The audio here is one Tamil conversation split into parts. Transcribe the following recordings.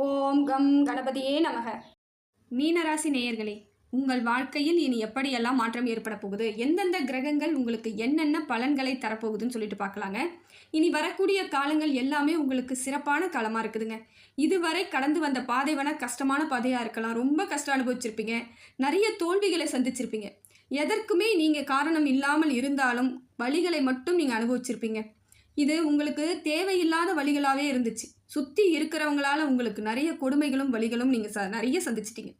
ஓம் கம் கணபதியே நமக. மீனராசி நேயர்களே உங்கள் வாழ்க்கையில் இனி எப்படியெல்லாம் மாற்றம் ஏற்பட போகுது? எந்தெந்த கிரகங்கள் உங்களுக்கு என்னென்ன பலன்களை தரப்போகுதுன்னு சொல்லிட்டு பார்க்கலாங்க. இனி வரக்கூடிய காலங்கள் எல்லாமே உங்களுக்கு சிறப்பான காலமாக இருக்குதுங்க. இதுவரை கடந்து வந்த பாதை வேணால் கஷ்டமான பாதையாக இருக்கலாம். ரொம்ப கஷ்டம் அனுபவிச்சிருப்பீங்க. நிறைய தோல்விகளை சந்திச்சிருப்பீங்க. எதற்குமே நீங்கள் காரணம் இல்லாமல் இருந்தாலும் வழிகளை மட்டும் நீங்கள் அனுபவிச்சிருப்பீங்க. இது உங்களுக்கு தேவையில்லாத வழிகளாகவே இருந்துச்சு. சுற்றி இருக்கிறவங்களால உங்களுக்கு நிறைய கொடுமைகளும் வழிகளும் நீங்கள் ச நிறைய சந்திச்சிட்டீங்க.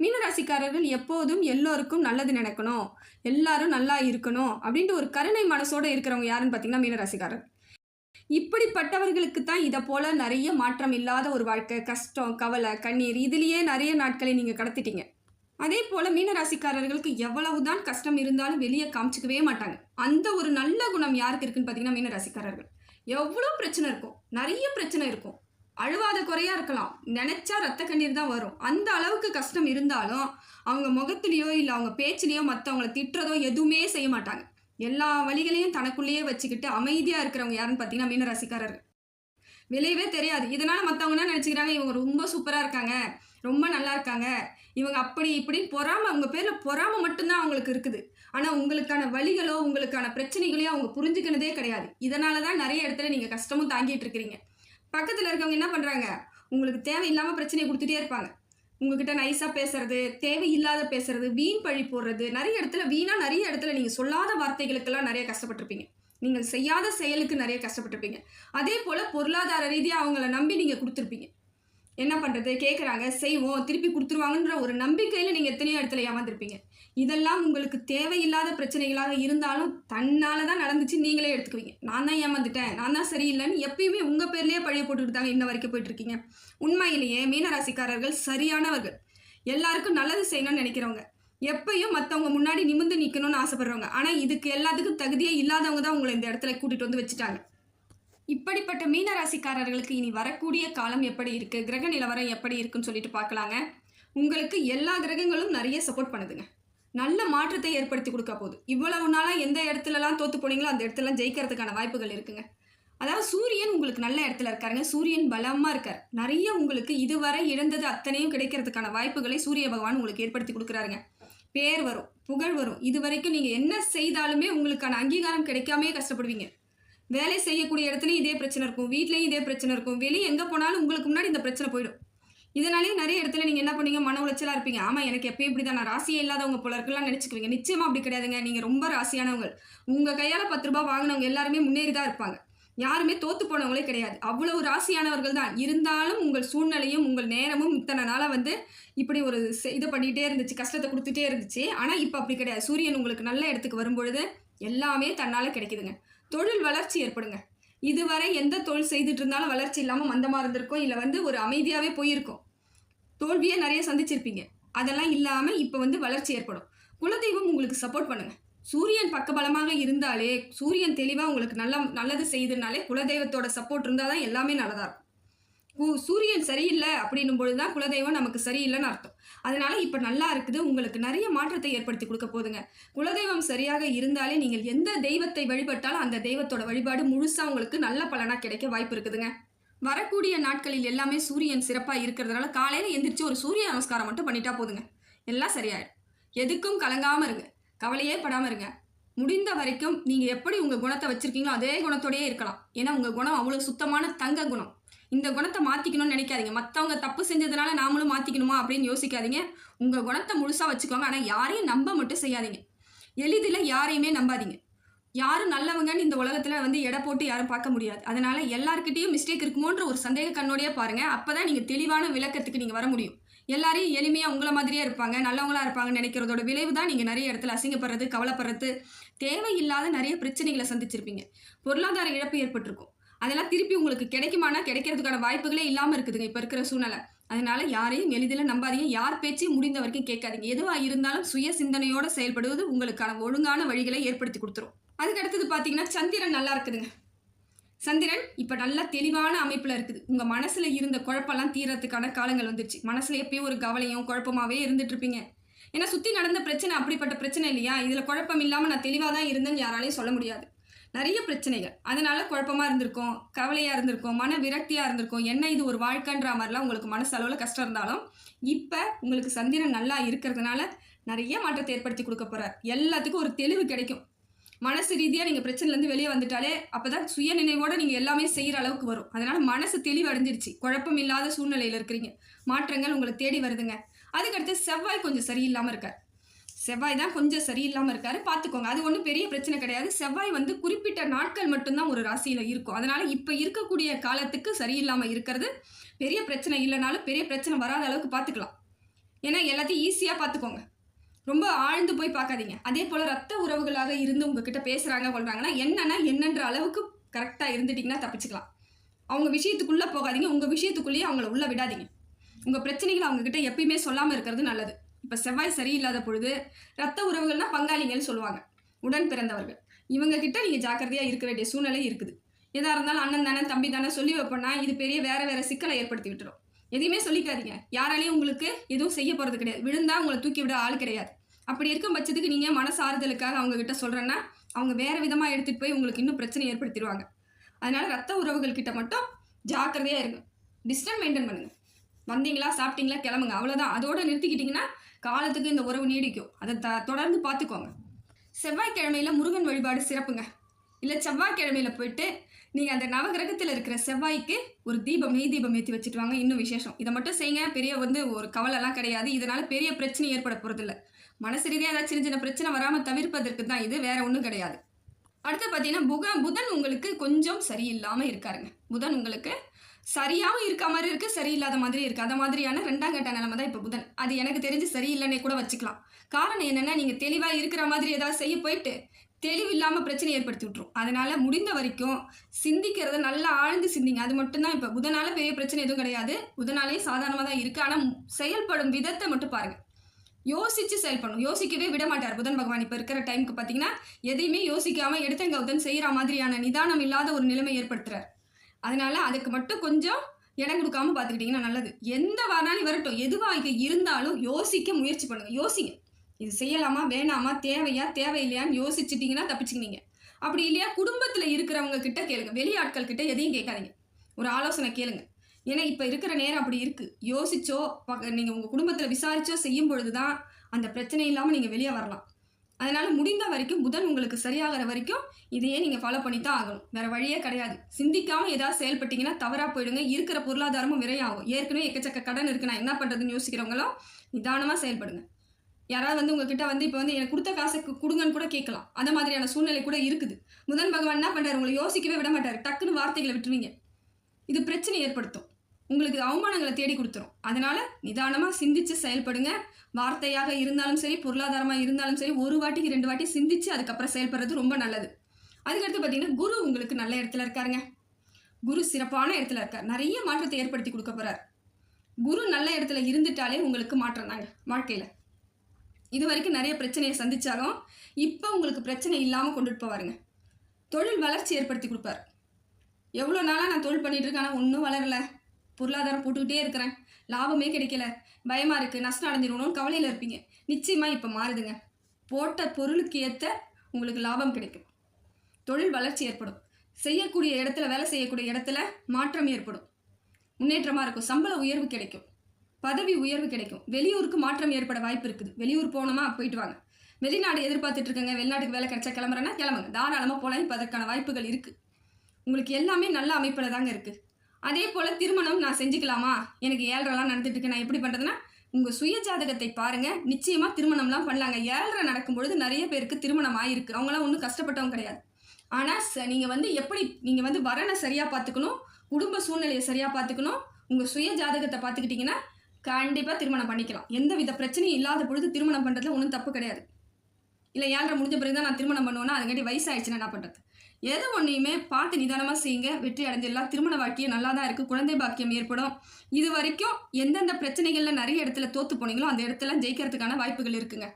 மீனராசிக்காரர்கள் எப்போதும் எல்லோருக்கும் நல்லது நினைக்கணும் எல்லாரும் நல்லா இருக்கணும் அப்படின்ட்டு ஒரு கருணை மனசோட இருக்கிறவங்க யாருன்னு பார்த்தீங்கன்னா மீனராசிக்காரர். இப்படிப்பட்டவர்களுக்கு தான் இதை போல் நிறைய மாற்றம் இல்லாத ஒரு வாழ்க்கை கஷ்டம் கவலை கண்ணீர் இதுலேயே நிறைய நாட்களை நீங்கள் கடத்திட்டீங்க. அதே போல் மீனராசிக்காரர்களுக்கு எவ்வளவுதான் கஷ்டம் இருந்தாலும் வெளியே காமிச்சிக்கவே மாட்டாங்க. அந்த ஒரு நல்ல குணம் யாருக்கு இருக்குன்னு பார்த்தீங்கன்னா மீனராசிக்காரர்கள். எவ்வளோ பிரச்சனை இருக்கும் நிறைய பிரச்சனை இருக்கும். அழுவாத குறையா இருக்கலாம். நினைச்சா ரத்த கண்ணீர் தான் வரும். அந்த அளவுக்கு கஷ்டம் இருந்தாலும் அவங்க முகத்திலேயோ இல்லை அவங்க பேச்சிலேயோ மற்றவங்கள திட்டுறதோ எதுவுமே செய்ய மாட்டாங்க. எல்லா வழிகளையும் தனக்குள்ளேயே வச்சுக்கிட்டு அமைதியாக இருக்கிறவங்க யாருன்னு பார்த்தீங்கன்னா மீனராசிக்காரர்கள். விளைவே தெரியாது. இதனால் மற்றவங்க என்ன நினச்சிக்கிறாங்க? இவங்க ரொம்ப சூப்பராக இருக்காங்க. ரொம்ப நல்லா இருக்காங்க. இவங்க அப்படி இப்படின்னு பொறாமல் அவங்க பேரில் பொறாமல் மட்டும்தான் அவங்களுக்கு இருக்குது. ஆனால் உங்களுக்கான வழிகளோ உங்களுக்கான பிரச்சனைகளையோ அவங்க புரிஞ்சுக்கினதே கிடையாது. இதனால தான் நிறைய இடத்துல நீங்கள் கஷ்டமும் தாங்கிட்டு இருக்கிறீங்க. பக்கத்தில் இருக்கவங்க என்ன பண்ணுறாங்க உங்களுக்கு தேவையில்லாமல் பிரச்சனையை கொடுத்துட்டே இருப்பாங்க. உங்ககிட்ட நைஸாக பேசுறது தேவையில்லாத பேசுறது வீண் பழி போடுறது நிறைய இடத்துல வீணாக நிறைய இடத்துல நீங்கள் சொல்லாத வார்த்தைகளுக்கெல்லாம் நிறைய கஷ்டப்பட்டிருப்பீங்க. நீங்கள் செய்யாத செயலுக்கு நிறைய கஷ்டப்பட்டிருப்பீங்க. அதே போல் பொருளாதார ரீதியாக அவங்கள நம்பி நீங்கள் கொடுத்துருப்பீங்க. என்ன பண்ணுறது கேட்குறாங்க செய்வோம் திருப்பி கொடுத்துருவாங்கன்ற ஒரு நம்பிக்கையில் நீங்கள் எத்தனையோ இடத்துல ஏமாந்துருப்பீங்க. இதெல்லாம் உங்களுக்கு தேவையில்லாத பிரச்சனைகளாக இருந்தாலும் தன்னால் தான் நடந்துச்சு நீங்களே எடுத்துக்குவீங்க. நான் தான் ஏமாந்துட்டேன் நான் தான் சரியில்லைன்னு எப்பயுமே உங்கள் பேர்லேயே பழைய போட்டுக்கிட்டாங்க இன்ன வரைக்கும் போயிட்டுருக்கீங்க. உண்மையிலேயே மீனராசிக்காரர்கள் சரியானவர்கள். எல்லாருக்கும் நல்லது செய்யணும்னு நினைக்கிறவங்க. எப்பயும் மற்றவங்க முன்னாடி நிமிர்ந்து நிற்கணும்னு ஆசைப்படுறவங்க. ஆனால் இதுக்கு எல்லாத்துக்கும் தகுதியே இல்லாதவங்க தான் உங்களை இந்த இடத்துல கூட்டிகிட்டு வந்து வச்சுட்டாங்க. இப்படிப்பட்ட மீனராசிக்காரர்களுக்கு இனி வரக்கூடிய காலம் எப்படி இருக்குது கிரக நிலவரம் எப்படி இருக்குன்னு சொல்லிட்டு பார்க்கலாங்க. உங்களுக்கு எல்லா கிரகங்களும் நிறைய சப்போர்ட் பண்ணுதுங்க. நல்ல மாற்றத்தை ஏற்படுத்தி கொடுக்க போகுது. இவ்வளவு நாளாக எந்த இடத்துலலாம் தோற்று போனீங்களோ அந்த இடத்துலலாம் ஜெயிக்கிறதுக்கான வாய்ப்புகள் இருக்குங்க. அதாவது சூரியன் உங்களுக்கு நல்ல இடத்துல இருக்காருங்க. சூரியன் பலமாக இருக்கார். நிறைய உங்களுக்கு இதுவரை இழந்தது அத்தனையும் கிடைக்கிறதுக்கான வாய்ப்புகளை சூரிய பகவான் உங்களுக்கு ஏற்படுத்தி கொடுக்குறாருங்க. பேர் வரும் புகழ் வரும். இது வரைக்கும் நீங்கள் என்ன செய்தாலுமே உங்களுக்கான அங்கீகாரம் கிடைக்காமே கஷ்டப்படுவீங்க. வேலை செய்யக்கூடிய இடத்துலையும் இதே பிரச்சனை இருக்கும். வீட்லேயும் இதே பிரச்சனை இருக்கும். வெளியே எங்கே போனாலும் உங்களுக்கு முன்னாடி இந்த பிரச்சனை போயிடும். இதனாலேயே நிறைய இடத்துல நீங்கள் என்ன பண்ணீங்க? மன உளைச்சலாக இருப்பீங்க. ஆமாம் எனக்கு எப்பயும் இப்படி தான் நான் ராசியே இல்லாதவங்க போல இருக்கலாம் நினச்சிக்குவீங்க. நிச்சயமாக அப்படி கிடையாதுங்க. நீங்கள் ரொம்ப ராசியானவங்க. உங்கள் கையால் பத்து ரூபா வாங்கினவங்க எல்லாருமே முன்னேறி தான் இருப்பாங்க. யாருமே தோத்து போனவங்களே கிடையாது. அவ்வளவு ராசியானவர்கள் தான். இருந்தாலும் உங்கள் சூழ்நிலையும் உங்கள் நேரமும் இத்தனை நாளாக வந்து இப்படி ஒரு இதை இது பண்ணிகிட்டே இருந்துச்சு. கஷ்டத்தை கொடுத்துட்டே இருந்துச்சு. ஆனால் இப்போ அப்படி கிடையாது. சூரியன் உங்களுக்கு நல்ல இடத்துக்கு வரும்பொழுது எல்லாமே தன்னால் கிடைக்குதுங்க. தொழில் வளர்ச்சி ஏற்படுங்க. இதுவரை எந்த தொழில் செய்துட்டு இருந்தாலும் வளர்ச்சி இல்லாமல் மந்தமாக இருந்திருக்கும். இல்லை வந்து ஒரு அமைதியாகவே போயிருக்கும். தோல்வியை நிறைய சந்திச்சிருப்பீங்க. அதெல்லாம் இல்லாமல் இப்போ வந்து வளர்ச்சி ஏற்படும். குலதெய்வம் உங்களுக்கு சப்போர்ட் பண்ணுங்க. சூரியன் பக்கபலமாக இருந்தாலே சூரியன் தெளிவாக உங்களுக்கு நல்ல நல்லது செய்துனாலே குலதெய்வத்தோட சப்போர்ட் இருந்தால் தான் எல்லாமே நல்லதாக இருக்கும். சூரியன் சரியில்லை அப்படின்னும் பொழுது தான் குலதெய்வம் நமக்கு சரியில்லைன்னு அர்த்தம். அதனால இப்போ நல்லா இருக்குது உங்களுக்கு நிறைய மாற்றத்தை ஏற்படுத்தி கொடுக்க போதுங்க. குலதெய்வம் சரியாக இருந்தாலே நீங்கள் எந்த தெய்வத்தை வழிபட்டாலும் அந்த தெய்வத்தோட வழிபாடு முழுசாக உங்களுக்கு நல்ல பலனாக கிடைக்க வாய்ப்பு இருக்குதுங்க. வரக்கூடிய நாட்களில் எல்லாமே சூரியன் சிறப்பாக இருக்கிறதுனால காலையில் எந்திரிச்சு ஒரு சூரிய நமஸ்காரம் மட்டும் பண்ணிட்டா போதுங்க. எல்லாம் சரியாயிடும். எதுக்கும் கலங்காமல் இருங்க. கவலையே படாமல் இருங்க. முடிந்த வரைக்கும் நீங்கள் எப்படி உங்கள் குணத்தை வச்சுருக்கீங்களோ அதே குணத்தோடயே இருக்கலாம். ஏன்னா உங்கள் குணம் அவ்வளோ சுத்தமான தங்க குணம். இந்த குணத்தை மாற்றிக்கணும்னு நினைக்காதீங்க. மற்றவங்க தப்பு செஞ்சதுனால நாமளும் மாற்றிக்கணுமா அப்படின்னு யோசிக்காதீங்க. உங்கள் குணத்தை முழுசாக வச்சுக்கோங்க. ஆனால் யாரையும் நம்ப மட்டும் செய்யாதீங்க. எளிதில் யாரையுமே நம்பாதீங்க. யாரும் நல்லவங்கன்னு இந்த உலகத்தில் வந்து எடை போட்டு யாரும் பார்க்க முடியாது. அதனால எல்லாருக்கிட்டேயும் மிஸ்டேக் இருக்குமோன்ற ஒரு சந்தேக கண்ணோடையே அப்போ தான் நீங்கள் தெளிவான விளக்கத்துக்கு நீங்கள் வர முடியும். எல்லாரையும் எளிமையாக உங்களை மாதிரியே இருப்பாங்க நல்லவங்களா இருப்பாங்கன்னு நினைக்கிறதோட விளைவு தான் நீங்கள் நிறைய இடத்துல அசிங்கப்படுறது கவலைப்படுறது தேவையில்லாத நிறைய பிரச்சனைகளை சந்திச்சிருப்பீங்க. பொருளாதார இழப்பு ஏற்பட்டிருக்கும். அதெல்லாம் திருப்பி உங்களுக்கு கிடைக்குமானா கிடைக்கிறதுக்கான வாய்ப்புகளே இல்லாமல் இருக்குதுங்க இப்போ இருக்கிற சூழ்நிலை. அதனால யாரையும் எளிதில் நம்பாதீங்க. யார் பேச்சையும் முடிந்த வரைக்கும் கேட்காதீங்க. எதுவாக இருந்தாலும் சுய சிந்தனையோடு செயல்படுவது உங்களுக்கான ஒழுங்கான வழிகளை ஏற்படுத்தி கொடுத்துரும். அதுக்கு அடுத்தது பார்த்தீங்கன்னா சந்திரன் நல்லா இருக்குதுங்க. சந்திரன் இப்போ நல்லா தெளிவான அமைப்பில் இருக்குது. உங்கள் மனசில் இருந்த குழப்பம்லாம் தீரத்துக்கான காலங்கள் வந்துருச்சு. மனசில் எப்பயும் ஒரு கவலையும் குழப்பமாகவே இருந்துட்டுருப்பீங்க ஏன்னா சுற்றி நடந்த பிரச்சனை அப்படிப்பட்ட பிரச்சனை இல்லையா? இதில் குழப்பம் இல்லாமல் நான் தெளிவாக தான் இருந்தேன்னு யாராலையும் சொல்ல முடியாது. நிறைய பிரச்சனைகள். அதனால குழப்பமாக இருந்திருக்கும் கவலையாக இருந்திருக்கும் மன விரக்தியாக இருந்திருக்கும். என்ன இது ஒரு வாழ்க்கைன்ற மாதிரிலாம் உங்களுக்கு மனசளவில் கஷ்டம் இருந்தாலும் இப்போ உங்களுக்கு சந்திரன் நல்லா இருக்கிறதுனால நிறைய மாற்றத்தை ஏற்படுத்தி கொடுக்க போகிறார் எல்லாத்துக்கும் ஒரு தெளிவு கிடைக்கும். மனசு ரீதியாக நீங்கள் பிரச்சனைலேருந்து வெளியே வந்துட்டாலே அப்போ தான் சுய நினைவோடு நீங்கள் எல்லாமே செய்கிற அளவுக்கு வரும். அதனால் மனசு தெளிவு அடைஞ்சிருச்சு குழப்பம் இல்லாத சூழ்நிலையில் இருக்கிறீங்க. மாற்றங்கள் உங்களை தேடி வருதுங்க. அதுக்கடுத்து செவ்வாய் கொஞ்சம் சரியில்லாமல் இருக்கார். செவ்வாய் தான் கொஞ்சம் சரியில்லாமல் இருக்காரு. பார்த்துக்கோங்க அது ஒன்றும் பெரிய பிரச்சனை கிடையாது. செவ்வாய் வந்து குறிப்பிட்ட நாட்கள் மட்டும்தான் ஒரு ராசியில் இருக்கும். அதனால் இப்போ இருக்கக்கூடிய காலத்துக்கு சரியில்லாமல் இருக்கிறது பெரிய பிரச்சனை இல்லைனாலும் பெரிய பிரச்சனை வராத அளவுக்கு பார்த்துக்கலாம் ஏன்னா எல்லாத்தையும் ஈஸியாக பார்த்துக்கோங்க ரொம்ப ஆழ்ந்து போய் பார்க்காதீங்க. அதே போல் ரத்த உறவுகளாக இருந்து உங்ககிட்ட பேசுகிறாங்க கொள்றாங்கன்னா என்னன்னா என்னன்ற அளவுக்கு கரெக்டாக இருந்துட்டிங்கன்னா தப்பிச்சுக்கலாம். அவங்க விஷயத்துக்குள்ளே போகாதீங்க. உங்கள் விஷயத்துக்குள்ளேயே அவங்கள உள்ளே விடாதீங்க. உங்கள் பிரச்சனைகளை அவங்கக்கிட்ட எப்பயுமே சொல்லாமல் இருக்கிறது நல்லது. இப்போ செவ்வாய் சரியில்லாத பொழுது ரத்த உறவுகள்னால் பங்காளிங்கன்னு சொல்லுவாங்க. உடன் பிறந்தவர்கள். இவங்கக்கிட்ட நீங்கள் ஜாக்கிரதையாக இருக்க வேண்டிய சூழ்நிலை இருக்குது. எதாக இருந்தாலும் அண்ணன் தானே தம்பி தானே சொல்லி வைப்போம்னா இது பெரிய வேறு வேறு சிக்கலை ஏற்படுத்தி விட்டுரும். எதையுமே சொல்லிக்காதீங்க. யாராலையும் உங்களுக்கு எதுவும் செய்ய போகிறது கிடையாது. விழுந்தா உங்களை தூக்கி விட ஆள் கிடையாது. அப்படி இருக்கும் பட்சத்துக்கு நீங்கள் மனசாறுதலுக்காக அவங்கக்கிட்ட அவங்க கிட்ட சொல்கிறேன்னா அவங்க வேறு விதமாக எடுத்துகிட்டு போய் உங்களுக்கு இன்னும் பிரச்சனை ஏற்படுத்திடுவாங்க. அதனால் ரத்த உறவுகள் கிட்ட மட்டும் ஜாக்கிரதையாக இருங்க. டிஸ்டன்ஸ் மெயின்டைன் பண்ணுங்கள் வந்தீங்களா சாப்பிட்டீங்களா கிளம்புங்க. அவ்வளோதான் அதோடு நிறுத்திக்கிட்டிங்கன்னா காலத்துக்கு இந்த உறவு நீடிக்கும். அதை த தொடர்ந்து பார்த்துக்கோங்க. செவ்வாய்க்கிழமையில் முருகன் வழிபாடு சிறப்புங்க. இல்லை செவ்வாய்க்கிழமையில் போயிட்டு நீங்கள் அந்த நவகிரகத்தில் இருக்கிற செவ்வாய்க்கு ஒரு தீபம் நெய் தீபம் ஏற்றி வச்சுட்டு வாங்க. இன்னும் விசேஷம். இதை மட்டும் செய்யுங்க. பெரிய வந்து ஒரு கவலைலாம் கிடையாது. இதனால் பெரிய பிரச்சனை ஏற்பட போகிறதில்ல மனசு ரீதியாக ஏதாவது சின்ன சின்ன பிரச்சனை வராமல் தவிர்ப்பதற்கு தான் இது வேற ஒன்றும் கிடையாது. அடுத்து பார்த்தீங்கன்னா புக புதன் உங்களுக்கு கொஞ்சம் சரியில்லாமல் இருக்காருங்க. புதன் உங்களுக்கு சரியாகவும் இருக்க மாதிரி இருக்குது சரியில்லாத மாதிரி இருக்குது அந்த மாதிரியான ரெண்டாம் கட்ட நிலைமை தான் இப்போ புதன். அது எனக்கு தெரிஞ்சு சரியில்லைன்னே கூட வச்சுக்கலாம். காரணம் என்னென்னா நீங்கள் தெளிவாக இருக்கிற மாதிரி ஏதாவது செய்ய போயிட்டு தெளிவு இல்லாமல் பிரச்சனை ஏற்படுத்தி விட்ரும் அதனால் முடிந்த வரைக்கும் சிந்திக்கிறத நல்லா ஆழ்ந்து சிந்திங்க. அது மட்டும்தான் இப்போ புதனால் பெரிய பிரச்சனை எதுவும் கிடையாது. புதனாலே சாதாரணமாக தான் இருக்குது ஆனால் செயல்படும் விதத்தை மட்டும் பாருங்கள் யோசிச்சு செயல்படணும் யோசிக்கவே விட மாட்டார் புதன் பகவான். இப்போ இருக்கிற டைமுக்கு பார்த்தீங்கன்னா எதையுமே யோசிக்காம எடுத்தங்க புதன் செய்கிற மாதிரியான நிதானம் இல்லாத ஒரு நிலைமை ஏற்படுத்துறார். அதனால அதுக்கு மட்டும் கொஞ்சம் இடம் கொடுக்காம பார்த்துக்கிட்டிங்கன்னா நல்லது. எந்த வாராலும் வரட்டும் எதுவாக இருந்தாலும் யோசிக்க முயற்சி பண்ணுங்க. யோசிங்க. இது செய்யலாமா வேணாமா தேவையா தேவையில்லையான்னு யோசிச்சிட்டிங்கன்னா தப்பிச்சுக்கினீங்க. அப்படி இல்லையா குடும்பத்தில் இருக்கிறவங்க கிட்ட கேளுங்க. வெளியாட்கள் கிட்ட எதையும் கேட்காதீங்க. ஒரு ஆலோசனை கேளுங்க. ஏன்னா இப்போ இருக்கிற நேரம் அப்படி இருக்குது யோசிச்சோ நீங்கள் உங்கள் குடும்பத்தில் விசாரிச்சோ செய்யும் பொழுது தான் அந்த பிரச்சனை இல்லாமல் நீங்கள் வெளியே வரலாம். அதனால் முடிந்த வரைக்கும் புதன் உங்களுக்கு சரியாகிற வரைக்கும் இதையே நீங்கள் ஃபாலோ பண்ணி தான் ஆகணும். வேறு வழியே கிடையாது. சிந்திக்காமல் ஏதாவது செயல்பட்டீங்கன்னா தவறாக போயிடுங்க. இருக்கிற பொருளாதாரமும் விரையாகும். ஏற்கனவே எக்கச்சக்க கடன் இருக்குது நான் என்ன பண்ணுறதுன்னு யோசிக்கிறவங்களும் நிதானமாக செயல்படுங்க. யாராவது வந்து உங்ககிட்ட வந்து இப்போ வந்து எனக்கு கொடுத்த காசை கொடுங்கன்னு கூட கேட்கலாம். அந்த மாதிரியான சூழ்நிலை கூட இருக்குது. முதன் பகவான் என்ன பண்ணுறாரு உங்களை யோசிக்கவே விட மாட்டார். டக்குன்னு வார்த்தைகளை விட்டுருவீங்க. இது பிரச்சனை ஏற்படுத்தும். உங்களுக்கு அவமானங்களை தேடி கொடுத்துரும். அதனால நிதானமாக சிந்திச்சு செயல்படுங்க. வார்த்தையாக இருந்தாலும் சரி பொருளாதாரமாக இருந்தாலும் சரி ஒரு வாட்டிக்கு ரெண்டு வாட்டி சிந்திச்சு அதுக்கப்புறம் செயல்படுறது ரொம்ப நல்லது. அதுக்கடுத்து பார்த்தீங்கன்னா குரு உங்களுக்கு நல்ல இடத்துல இருக்காருங்க. குரு சிறப்பான இடத்துல இருக்கார். நிறைய மாற்றத்தை ஏற்படுத்தி கொடுக்க போகிறார் குரு நல்ல இடத்துல இருந்துட்டாலே உங்களுக்கு மாற்றம் தாங்க வாழ்க்கையில். இது வரைக்கும் நிறைய பிரச்சனையை சந்தித்தாலும் இப்போ உங்களுக்கு பிரச்சனை இல்லாமல் கொண்டுட்டு போவாருங்க. தொழில் வளர்ச்சி ஏற்படுத்தி கொடுப்பார். எவ்வளோ நாளாக நான் தொழில் பண்ணிட்டு இருக்கேன் ஆனால் ஒன்றும் வளரலை. பொருளாதாரம் போட்டுக்கிட்டே இருக்கிறேன். லாபமே கிடைக்கல. பயமாக இருக்குது நஷ்டம் அடைஞ்சிடணும்னு கவலையில் இருப்பீங்க. நிச்சயமாக இப்போ மாறுதுங்க. போட்ட பொருளுக்கு ஏற்ற உங்களுக்கு லாபம் கிடைக்கும். தொழில் வளர்ச்சி ஏற்படும். செய்யக்கூடிய இடத்துல வேலை செய்யக்கூடிய இடத்துல மாற்றம் ஏற்படும். முன்னேற்றமாக இருக்கும். சம்பள உயர்வு கிடைக்கும். பதவி உயர்வு கிடைக்கும். வெளியூருக்கு மாற்றம் ஏற்பட வாய்ப்பு இருக்குது. வெளியூர் போனோமா போயிட்டு வாங்க. வெளிநாடு எதிர்பார்த்துட்டு இருக்கங்க. வெளிநாட்டுக்கு வேலை கிடைச்சா கிளம்புறேன்னா கிளம்புங்க. தாராளமாக போகலாம் இப்போ அதற்கான வாய்ப்புகள் இருக்குது உங்களுக்கு எல்லாமே நல்ல அமைப்பில் தாங்க இருக்குது அதே போல் திருமணம் நான் செஞ்சுக்கலாமா? எனக்கு ஏழ்ரெல்லாம் நடந்துட்டு நான் எப்படி பண்ணுறதுன்னா உங்கள் சுய ஜாதகத்தை பாருங்கள் நிச்சயமாக திருமணம்லாம் பண்ணலாங்க. ஏழ்ரை நடக்கும் பொழுது நிறைய பேருக்கு திருமணம் ஆயிருக்கு அவங்களாம் ஒன்றும் கஷ்டப்பட்டவங்க கிடையாது. ஆனால் ச நீங்கள் வந்து எப்படி நீங்கள் வந்து வரனை சரியாக பார்த்துக்கணும் குடும்ப சூழ்நிலையை சரியாக பார்த்துக்கணும் உங்கள் சுய ஜாதகத்தை பார்த்துக்கிட்டிங்கன்னா கண்டிப்பாக திருமணம் பண்ணிக்கலாம். எந்த வித பிரச்சனையும் இல்லாத பொழுது திருமணம் பண்ணுறதுல ஒன்றும் தப்பு கிடையாது. இல்லை ஏழ்ரை முடிஞ்ச பிறகு தான் நான் திருமணம் பண்ணுவேன்னா அதுங்காட்டி வயசாகிடுச்சுன்னா என்ன பண்ணுறது எது ஒன்றையுமே பார்த்து நிதானமாக செய்யுங்க. வெற்றி அடைஞ்சிடலாம். திருமண வாழ்க்கையும் நல்லா தான் இருக்குது குழந்தை பாக்கியம் ஏற்படும். இது வரைக்கும் எந்தெந்த பிரச்சனைகளில் நிறைய இடத்துல தோற்று போனீங்களோ அந்த இடத்துல ஜெயிக்கிறதுக்கான வாய்ப்புகள் இருக்குங்க.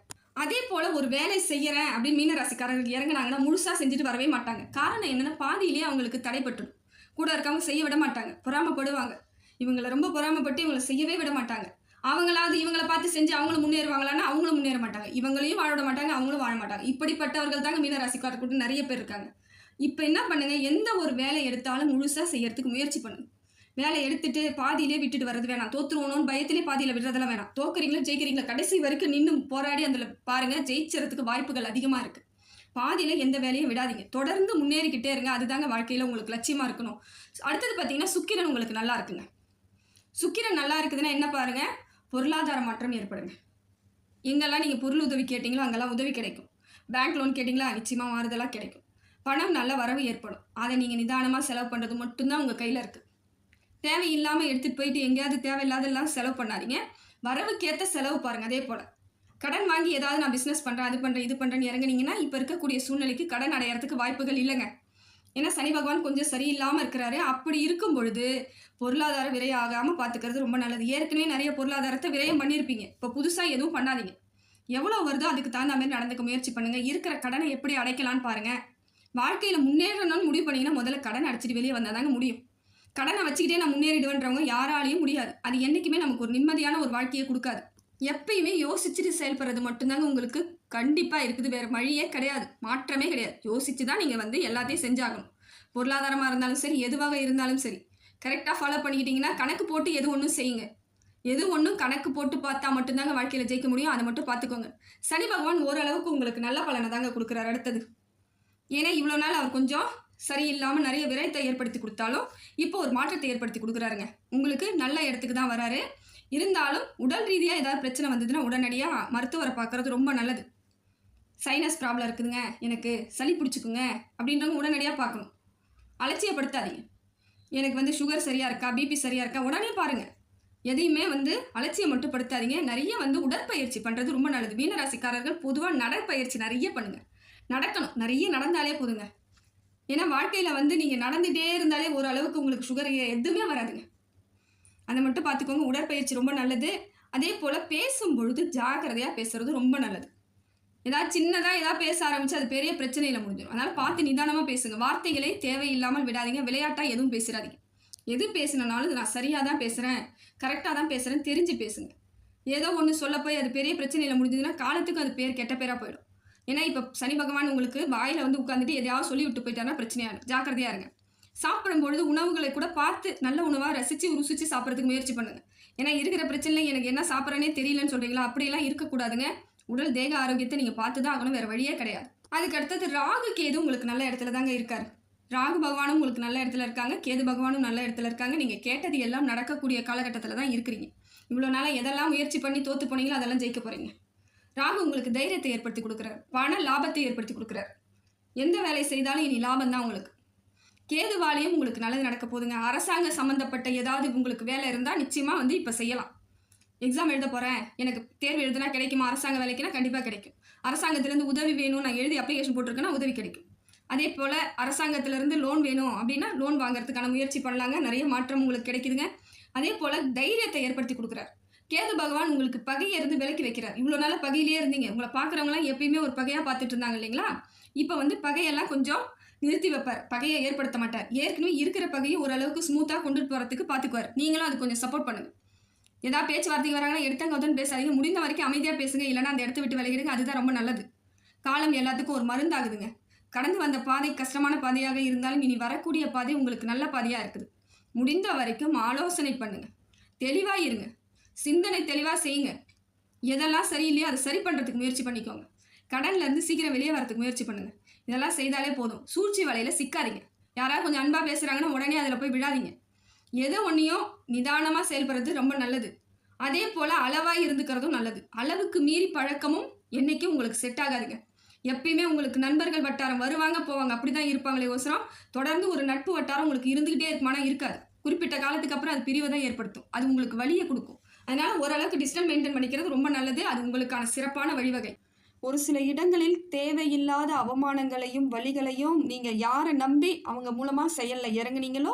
அதே போல் ஒரு வேலை செய்கிறேன் அப்படின்னு மீனராசிக்காரர்கள் இறங்குனாங்கன்னா முழுசாக செஞ்சுட்டு வரவே மாட்டாங்க. காரணம் என்னென்னா பாதியிலேயே அவங்களுக்கு தடைப்பட்டுடும். கூட இருக்கவங்க செய்ய விட மாட்டாங்க. பொறாமப்படுவாங்க. இவங்களை ரொம்ப பொறாமப்பட்டு இவங்களை செய்யவே விட மாட்டாங்க. அவங்களாவது இவங்கள பார்த்து செஞ்சு அவங்களும் முன்னேறுவாங்களான்னா அவங்களும் முன்னேற மாட்டாங்க. இவங்களையும் வாழ விட மாட்டாங்க. அவங்களும் வாழ மாட்டாங்க. இப்படிப்பட்டவர்கள் தாங்க மீனராசிக்காரர் கூட நிறைய பேர் இருக்காங்க. இப்போ என்ன பண்ணுங்க? எந்த ஒரு வேலை எடுத்தாலும் முழுசாக செய்யறதுக்கு முயற்சி பண்ணுங்க. வேலை எடுத்துட்டு பாதியிலே விட்டுட்டு வர்றது வேணாம். தோத்துருவோணும்னு பயத்திலே பாதியில் விடுறதெல்லாம் வேணாம். தோக்குறீங்களா ஜெயிக்கிறீங்களா? கடைசி வரைக்கும் நின்று போராடி அதில் பாருங்க ஜெயிச்சறதுக்கு வாய்ப்புகள் அதிகமாக இருக்கு. பாதியில் எந்த வேலையும் விடாதீங்க. தொடர்ந்து முன்னேறிக்கிட்டே இருங்க. அதுதாங்க வாழ்க்கையில் உங்களுக்கு லட்சியமாக இருக்கணும். அடுத்தது பார்த்தீங்கன்னா சுக்கிரன் உங்களுக்கு நல்லா இருக்குங்க. சுக்கிரன் நல்லா இருக்குதுன்னா என்ன பாருங்கள் பொருளாதார மாற்றம் ஏற்படுங்க. எங்கெல்லாம் நீங்கள் பொருள் உதவி கேட்டிங்களோ அங்கெல்லாம் உதவி கிடைக்கும். பேங்க் லோன் கேட்டிங்களா? நிச்சயமாக மாறுதலாக கிடைக்கும். பணம் நல்ல வரவு ஏற்படும். அதை நீங்கள் நிதானமாக செலவு பண்ணுறது மட்டும்தான் உங்கள் கையில் இருக்குது தேவையில்லாமல் எடுத்துகிட்டு போயிட்டு எங்கேயாவது தேவையில்லாதெல்லாம் செலவு பண்ணாதீங்க. வரவுக்கேற்ற செலவு பாருங்கள் அதே போல். கடன் வாங்கி ஏதாவது நான் பிஸ்னஸ் பண்ணுறேன் அது பண்ணுறேன் இது பண்ணுறேன்னு இறங்குனீங்கன்னா இப்போ இருக்கக்கூடிய சூழ்நிலைக்கு கடன் அடையிறதுக்கு வாய்ப்புகள் இல்லைங்க. ஏன்னா சனி பகவான் கொஞ்சம் சரியில்லாமல் இருக்கிறாரு. அப்படி இருக்கும் பொழுது பொருளாதார விரயம் ஆகாமல் பார்த்துக்கிறது ரொம்ப நல்லது. ஏற்கனவே நிறைய பொருளாதாரத்தை விரயம் பண்ணியிருப்பீங்க இப்போ புதுசாக எதுவும் பண்ணாதீங்க. எவ்வளோ வருதோ அதுக்கு தகுந்த மாதிரி நடந்துக்க முயற்சி பண்ணுங்கள் இருக்கிற கடனை எப்படி அடைக்கலான்னு பாருங்கள் வாழ்க்கையில் முன்னேறணும்னு முடிவு பண்ணீங்கன்னா முதல்ல கடன் அடைச்சிட்டு வெளியே வந்தால் தாங்க முடியும். கடனை வச்சுக்கிட்டே நான் முன்னேறிடுவேன்றவங்க யாராலையும் முடியாது. அது என்றைக்குமே நமக்கு ஒரு நிம்மதியான ஒரு வாழ்க்கையை கொடுக்காது. எப்பயுமே யோசிச்சுட்டு செயல்படுறது மட்டும்தாங்க உங்களுக்கு கண்டிப்பாக இருக்குது. வேறு வழியே கிடையாது. மாற்றமே கிடையாது. யோசிச்சு தான் நீங்கள் வந்து எல்லாத்தையும் செஞ்சாகணும். பொருளாதாரமாக இருந்தாலும் சரி எதுவாக இருந்தாலும் சரி. கரெக்டாக ஃபாலோ பண்ணிக்கிட்டிங்கன்னா கணக்கு போட்டு எது ஒன்றும் செய்யுங்க. எது ஒன்றும் கணக்கு போட்டு பார்த்தா மட்டும்தாங்க வாழ்க்கையில் ஜெயிக்க முடியும். அதை மட்டும் பார்த்துக்கோங்க. சனி பகவான் ஓரளவுக்கு உங்களுக்கு நல்ல பலனை தாங்க கொடுக்குறாரு. அடுத்தது ஏன்னா இவ்வளோ நாள் அவர் கொஞ்சம் சரியில்லாமல் நிறைய விரயத்தை ஏற்படுத்தி கொடுத்தாலும் இப்போ ஒரு மாற்றத்தை ஏற்படுத்தி கொடுக்குறாருங்க. உங்களுக்கு நல்ல இடத்துக்கு தான் வராரு. இருந்தாலும் உடல் ரீதியாக ஏதாவது பிரச்சனை வந்ததுன்னா உடனடியாக மருத்துவரை பார்க்குறது ரொம்ப நல்லது. சைனஸ் ப்ராப்ளம் இருக்குதுங்க. எனக்கு சளி பிடிச்சிக்குங்க அப்படின்றவங்க உடனடியாக பார்க்கணும். அலட்சியப்படுத்தாதீங்க. எனக்கு வந்து சுகர் சரியாக இருக்கா பிபி சரியாக இருக்கா உடனே பாருங்கள் எதையுமே வந்து அலட்சியம் மட்டும் படுத்தாதீங்க நிறைய வந்து உடற்பயிற்சி பண்ணுறது ரொம்ப நல்லது. மீனராசிக்காரர்கள் பொதுவாக நடைப்பயிற்சி நிறைய பண்ணுங்கள் நடக்கணும். நிறைய நடந்தாலே போதுங்க. ஏன்னா வாழ்க்கையில் வந்து நீங்கள் நடந்துகிட்டே இருந்தாலே ஓரளவுக்கு உங்களுக்கு சுகர் எதுவுமே வராதுங்க. அதை மட்டும் பார்த்துக்கோங்க. உடற்பயிற்சி ரொம்ப நல்லது. அதே போல் பேசும் பொழுது ஜாக்கிரதையாக பேசுறது ரொம்ப நல்லது. ஏதாவது சின்னதாக ஏதாவது பேச ஆரம்பிச்சு அது பெரிய பிரச்சனையில் முடிஞ்சிடும். அதனால் பார்த்து நிதானமாக பேசுங்க. வார்த்தைகளை தேவையில்லாமல் விடாதீங்க. விளையாட்டாக எதுவும் பேசிடாதீங்க. எது பேசினாலும் நான் சரியாக தான் பேசுகிறேன் கரெக்டாக தான் பேசுகிறேன் தெரிஞ்சு பேசுங்க. ஏதோ ஒன்று சொல்ல போய் அது பெரிய பிரச்சனையில் முடிஞ்சதுன்னா காலத்துக்கு அது பேர் கெட்ட பேராக போயிடும். ஏன்னா இப்போ சனி பகவான் உங்களுக்கு வாயில் வந்து உட்காந்துட்டு எதையாவது சொல்லி விட்டு போயிட்டாருன்னா பிரச்சனையாக இருக்கும் ஜாக்கிரதையாக இருங்க. சாப்பிடும் பொழுது உணவுகளை கூட பார்த்து நல்ல உணவாக ரசித்து ருசித்து சாப்பிட்றதுக்கு முயற்சி பண்ணுங்கள் ஏன்னா இருக்கிற பிரச்சனையில் எனக்கு என்ன சாப்பிட்றேனே தெரியலன்னு சொல்கிறீங்களா அப்படியெல்லாம் இருக்கக்கூடாதுங்க. உடல் தேக ஆரோக்கியத்தை நீங்கள் பார்த்து தான் ஆகணும். வேறு வழியே கிடையாது. அதுக்கு அடுத்தது ராகு கேது உங்களுக்கு நல்ல இடத்துல தாங்க இருக்கார். ராகு பகவானும் உங்களுக்கு நல்ல இடத்துல இருக்காங்க. கேது பகவானும் நல்ல இடத்துல இருக்காங்க. நீங்கள் கேட்டது எல்லாம் நடக்கக்கூடிய காலகட்டத்தில் தான் இருக்கிறீங்க. இவ்வளோ நாளாக எதெல்லாம் முயற்சி பண்ணி தோற்று போனீங்களோ அதெல்லாம் ஜெயிக்க போகிறீங்க ராகு உங்களுக்கு தைரியத்தை ஏற்படுத்தி கொடுக்குறார். பண லாபத்தை ஏற்படுத்தி கொடுக்குறாரு. எந்த வேலை செய்தாலும் இனி லாபம் தான் உங்களுக்கு. கேதுவாலையும் உங்களுக்கு நல்லது நடக்க போகுதுங்க. அரசாங்க சம்மந்தப்பட்ட ஏதாவது உங்களுக்கு வேலை இருந்தால் நிச்சயமாக வந்து இப்போ செய்யலாம். எக்ஸாம் எழுத போகிறேன் எனக்கு தேர்வு எழுதுனா கிடைக்குமா? அரசாங்க வேலைக்குன்னா கண்டிப்பாக கிடைக்கும். அரசாங்கத்திலேருந்து உதவி வேணும். நான் எழுதி அப்ளிகேஷன் போட்டிருக்கேன்னா உதவி கிடைக்கும். அதே போல் அரசாங்கத்திலேருந்து லோன் வேணும் அப்படின்னா லோன் வாங்குறதுக்கான முயற்சி பண்ணலாங்க. நிறைய மாற்றம் உங்களுக்கு கிடைக்குதுங்க. அதே போல் தைரியத்தை ஏற்படுத்தி கொடுக்குறாரு. கேது பகவான் உங்களுக்கு பகையை இருந்து விலக்கி வைக்கிறார். இவ்வளோ நாளாக பகையிலே இருந்தீங்க. உங்களை பார்க்குறவங்களாம் எப்பயுமே ஒரு பகையாக பார்த்துட்டு இருந்தாங்க இல்லைங்களா? இப்போ வந்து பகையெல்லாம் கொஞ்சம் நிறுத்தி வைப்பார். பகையை ஏற்படுத்த மாட்டார். ஏற்கனவே இருக்கிற பகையை ஓரளவுக்கு ஸ்மூத்தாக கொண்டுட்டு போகிறதுக்கு பார்த்துக்குவார் நீங்களும் அது கொஞ்சம் சப்போர்ட் பண்ணுங்கள் ஏதாவது பேச்சுவார்த்தைக்கு வராங்கன்னா எடுத்தங்க வந்து பேசாதீங்க. முடிந்த வரைக்கும் அமைதியாக பேசுங்க. இல்லைனா அந்த இடத்த விட்டு விலகிடுங்க. அதுதான் ரொம்ப நல்லது. காலம் எல்லாத்துக்கும் ஒரு மருந்தாகுதுங்க. கடந்து வந்த பாதை கஷ்டமான பாதையாக இருந்தாலும் இனி வரக்கூடிய பாதை உங்களுக்கு நல்ல பாதையாக இருக்குது. முடிந்த வரைக்கும் ஆலோசனை பண்ணுங்க. தெளிவாக இருங்க. சிந்தனை தெளிவாக செய்யுங்க. எதெல்லாம் சரியில்லையோ அதை சரி பண்ணுறதுக்கு முயற்சி பண்ணிக்கோங்க. கடன்லேருந்து சீக்கிரம் வெளியே வரதுக்கு முயற்சி பண்ணுங்க. இதெல்லாம் செய்தாலே போதும். சூழ்ச்சி வலையில் சிக்காதீங்க. யாராவது கொஞ்சம் அன்பாக பேசுகிறாங்கன்னா உடனே அதில் போய் விடாதீங்க எது ஒன்றையும் நிதானமாக செயல்படுறது ரொம்ப நல்லது. அதே போல் அளவாக இருந்துக்கிறதும் நல்லது. அளவுக்கு மீறி பழக்கமும் என்றைக்கும் உங்களுக்கு செட் ஆகாதுங்க. எப்பயுமே உங்களுக்கு நண்பர்கள் வட்டாரம் வருவாங்க போவாங்க. அப்படி தான் இருப்பாங்களே ஒசரம். தொடர்ந்து ஒரு நட்பு வட்டாரம் உங்களுக்கு இருந்துக்கிட்டே இருக்குமானா இருக்காது. குறிப்பிட்ட காலத்துக்கு அப்புறம் அது பிரிவை தான் ஏற்படுத்தும். அது உங்களுக்கு வழியை கொடுக்கும். அதனால் ஓரளவுக்கு டிஸ்டன்ஸ் மெயின்டைன் பண்ணிக்கிறது ரொம்ப நல்லது. அது உங்களுக்கான சிறப்பான வழிவகை. ஒரு சில இடங்களில் தேவையில்லாத அவமானங்களையும் வழிகளையும் நீங்கள் யாரை நம்பி அவங்க மூலமாக செயலில் இறங்குனீங்களோ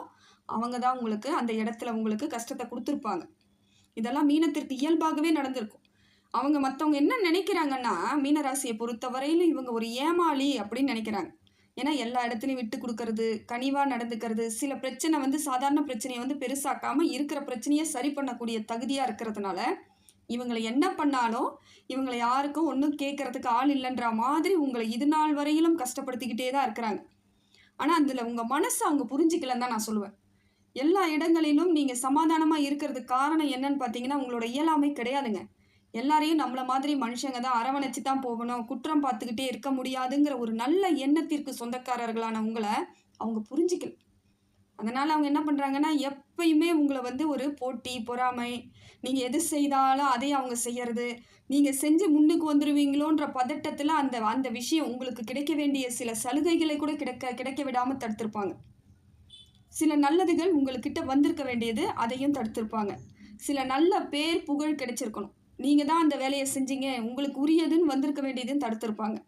அவங்க தான் உங்களுக்கு அந்த இடத்துல உங்களுக்கு கஷ்டத்தை கொடுத்துருப்பாங்க. இதெல்லாம் மீனத்திற்கு இயல்பாகவே நடந்திருக்கும். அவங்க மற்றவங்க என்ன நினைக்கிறாங்கன்னா மீனராசியை பொறுத்தவரையில் இவங்க ஒரு ஏமாளி அப்படின்னு நினைக்கிறாங்க. ஏன்னா எல்லா இடத்துலையும் விட்டு கொடுக்கறது கனிவாக நடந்துக்கிறது சில பிரச்சனை வந்து சாதாரண பிரச்சனையை வந்து பெருசாக்காமல் இருக்கிற பிரச்சனையை சரி பண்ணக்கூடிய தகுதியாக இருக்கிறதுனால இவங்களை என்ன பண்ணாலும் இவங்களை யாருக்கும் ஒன்றும் கேட்கறதுக்கு ஆள் இல்லைன்ற மாதிரி உங்களை இது நாள் வரையிலும் கஷ்டப்படுத்திக்கிட்டே தான் இருக்கிறாங்க. ஆனால் அதில் உங்கள் மனசை அவங்க புரிஞ்சிக்கலன்னு தான் நான் சொல்லுவேன். எல்லா இடங்களிலும் நீங்கள் சமாதானமாக இருக்கிறதுக்கு காரணம் என்னன்னு பார்த்தீங்கன்னா உங்களோட இயலாமை கிடையாதுங்க. எல்லாரையும் நம்மள மாதிரி மனுஷங்க தான் அரவணைச்சு தான் போகணும் குற்றம் பார்த்துக்கிட்டே இருக்க முடியாதுங்கிற ஒரு நல்ல எண்ணத்திற்கு சொந்தக்காரர்களான உங்களை அவங்க புரிஞ்சிக்கல. அதனால் அவங்க என்ன பண்ணுறாங்கன்னா எப்பயுமே உங்களை வந்து ஒரு போட்டி பொறாமை நீங்கள் எது செய்தாலும் அதே அவங்க செய்யறது நீங்கள் செஞ்சு முன்னுக்கு வந்துடுவீங்களோன்ற பதட்டத்தில் அந்த அந்த விஷயம் உங்களுக்கு கிடைக்க வேண்டிய சில சலுகைகளை கூட கிடைக்க கிடைக்க விடாமல் தடுத்திருப்பாங்க. சில நல்லதுகள் உங்கள்கிட்ட வந்திருக்க வேண்டியது அதையும் தடுத்திருப்பாங்க. சில நல்ல பேர் புகழ் கிடைச்சிருக்கணும். நீங்கள் தான் அந்த வேலையை செஞ்சீங்க உங்களுக்கு உரியதுன்னு வந்திருக்க வேண்டியதுன்னு தடுத்திருப்பாங்க.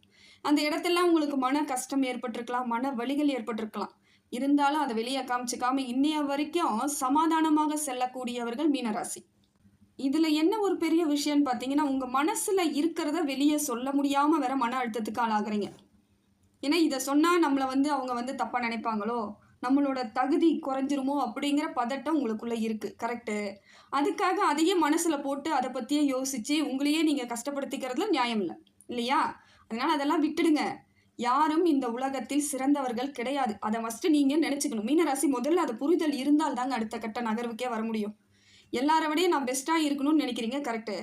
அந்த இடத்தெல்லாம் உங்களுக்கு மன கஷ்டம் ஏற்பட்டிருக்கலாம் மன வலிகள் ஏற்பட்டிருக்கலாம். இருந்தாலும் அதை வெளியே காமிச்சிக்காம இன்னைய வரைக்கும் சமாதானமாக செல்லக்கூடியவர்கள் மீனராசி. இதில் என்ன ஒரு பெரிய விஷயம்னு பார்த்தீங்கன்னா உங்கள் மனசில் இருக்கிறத வெளியே சொல்ல முடியாமல் வேற மன அழுத்தத்துக்கு ஆளாகிறீங்க. ஏன்னா இதை சொன்னால் நம்மளை வந்து அவங்க வந்து தப்பாக நினைப்பாங்களோ? நம்மளோட தகுதி குறைஞ்சிருமோ அப்படிங்கிற பதட்டம் உங்களுக்குள்ளே இருக்குது கரெக்டு அதுக்காக அதையே மனசில் போட்டு அதை பற்றியே யோசித்து உங்களையே நீங்கள் கஷ்டப்படுத்திக்கிறதுல நியாயம் இல்லை. இல்லையா? அதனால் அதெல்லாம் விட்டுடுங்க. யாரும் இந்த உலகத்தில் சிறந்தவர்கள் கிடையாது. அதை ஃபஸ்ட்டு நீங்கள் நினச்சிக்கணும். மீனராசி முதல்ல அது புரிதல் இருந்தால் தாங்க அடுத்த கட்ட நகர்வுக்கே வர முடியும். எல்லாரை விடையும் நான் பெஸ்ட்டாக இருக்கணும்னு நினைக்கிறீங்க? கரெக்டு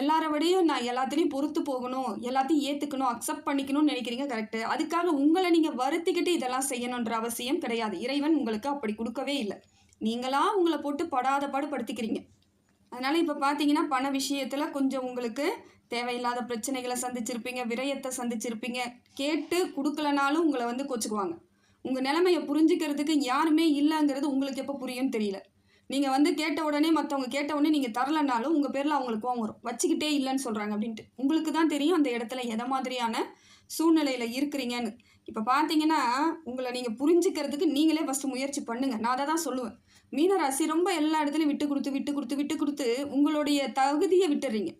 எல்லாரோடையும் நான் எல்லாத்துலேயும் பொறுத்து போகணும் எல்லாத்தையும் ஏற்றுக்கணும் அக்செப்ட் பண்ணிக்கணும்னு நினைக்கிறீங்க கரெக்டு அதுக்காக உங்களை நீங்கள் வருத்திக்கிட்டு இதெல்லாம் செய்யணுன்ற அவசியம் கிடையாது. இறைவன் உங்களுக்கு அப்படி கொடுக்கவே இல்லை. நீங்களா உங்களை போட்டு படாத பாடு படுத்திக்கிறீங்க. அதனால் இப்போ பார்த்தீங்கன்னா பண விஷயத்தில் கொஞ்சம் உங்களுக்கு தேவையில்லாத பிரச்சனைகளை சந்திச்சிருப்பீங்க விரயத்தை சந்திச்சிருப்பீங்க. கேட்டு கொடுக்கலனாலும் உங்களை வந்து கோச்சுக்குவாங்க. உங்கள் நிலைமையை புரிஞ்சுக்கிறதுக்கு யாருமே இல்லைங்கிறது உங்களுக்கு எப்போ புரியும்னு தெரியல. நீங்கள் வந்து கேட்ட உடனே மற்றவங்க கேட்ட உடனே நீங்கள் தரலனாலும் உங்கள் பேரில் அவங்களுக்கு கோவம் வரும். வச்சுக்கிட்டே இல்லைன்னு சொல்கிறாங்க அப்படின்ட்டு. உங்களுக்கு தான் தெரியும் அந்த இடத்துல எதை மாதிரியான சூழ்நிலையில் இருக்கிறீங்கன்னு. இப்போ பார்த்தீங்கன்னா உங்களை நீங்கள் புரிஞ்சுக்கிறதுக்கு நீங்களே ஃபஸ்ட்டு முயற்சி பண்ணுங்கள் நான் அதை தான் சொல்லுவேன். மீனராசி ரொம்ப எல்லா இடத்துலையும் விட்டு கொடுத்து விட்டு கொடுத்து விட்டு கொடுத்து உங்களுடைய தகுதியை விட்டுறீங்க.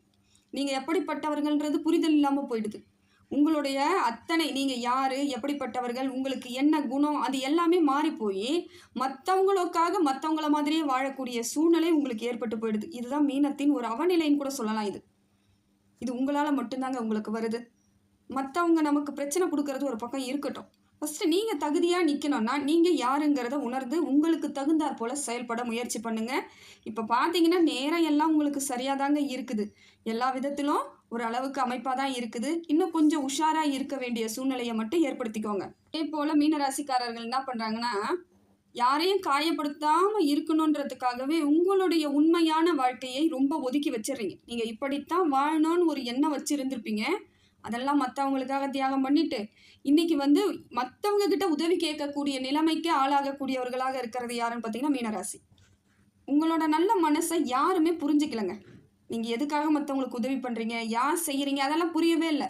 நீங்கள் எப்படிப்பட்டவர்கள்ன்றது புரிதல் இல்லாமல் போயிடுது. உங்களுடைய அத்தனை நீங்கள் யார் எப்படிப்பட்டவர்கள் உங்களுக்கு என்ன குணம் அது எல்லாமே மாறி போய் மற்றவங்களுக்காக மற்றவங்கள மாதிரியே வாழக்கூடிய சூழ்நிலை உங்களுக்கு ஏற்பட்டு போயிடுது. இதுதான் மீனத்தின் ஒரு அவநிலைன்னு கூட சொல்லலாம் இது. இது உங்களால் மட்டும்தாங்க உங்களுக்கு வருது. மற்றவங்க நமக்கு பிரச்சனை கொடுக்கறது ஒரு பக்கம் இருக்கட்டும். ஃபஸ்ட்டு நீங்கள் தகுதியாக நிற்கணும்னா நீங்கள் யாருங்கிறத உணர்ந்து உங்களுக்கு தகுந்தாற் போல் செயல்பட முயற்சி பண்ணுங்கள் இப்போ பார்த்தீங்கன்னா நேரம் எல்லாம் உங்களுக்கு சரியாக தாங்க இருக்குது. எல்லா விதத்திலும் ஒரு அளவுக்கு அமைப்பாக தான் இருக்குது. இன்னும் கொஞ்சம் உஷாராக இருக்க வேண்டிய சூழ்நிலையை மட்டும் ஏற்படுத்திக்கோங்க. அதே போல் மீனராசிக்காரர்கள் என்ன பண்ணுறாங்கன்னா யாரையும் காயப்படுத்தாமல் இருக்கணுன்றதுக்காகவே உங்களுடைய உண்மையான வாழ்க்கையை ரொம்ப ஒதுக்கி வச்சிடுறீங்க. நீங்கள் இப்படித்தான் வாழணும்னு ஒரு எண்ணம் வச்சுருந்துருப்பீங்க. அதெல்லாம் மற்றவங்களுக்காக தியாகம் பண்ணிட்டு இன்னைக்கு வந்து மற்றவங்க கிட்ட உதவி கேட்கக்கூடிய நிலைமைக்கு ஆளாகக்கூடியவர்களாக இருக்கிறது யாருன்னு பார்த்தீங்கன்னா மீனராசி. உங்களோட நல்ல மனசை யாருமே புரிஞ்சுக்கலங்க. நீங்கள் எதுக்காக மற்றவங்களுக்கு உதவி பண்ணுறீங்க யார் செய்கிறீங்க அதெல்லாம் புரியவே இல்லை.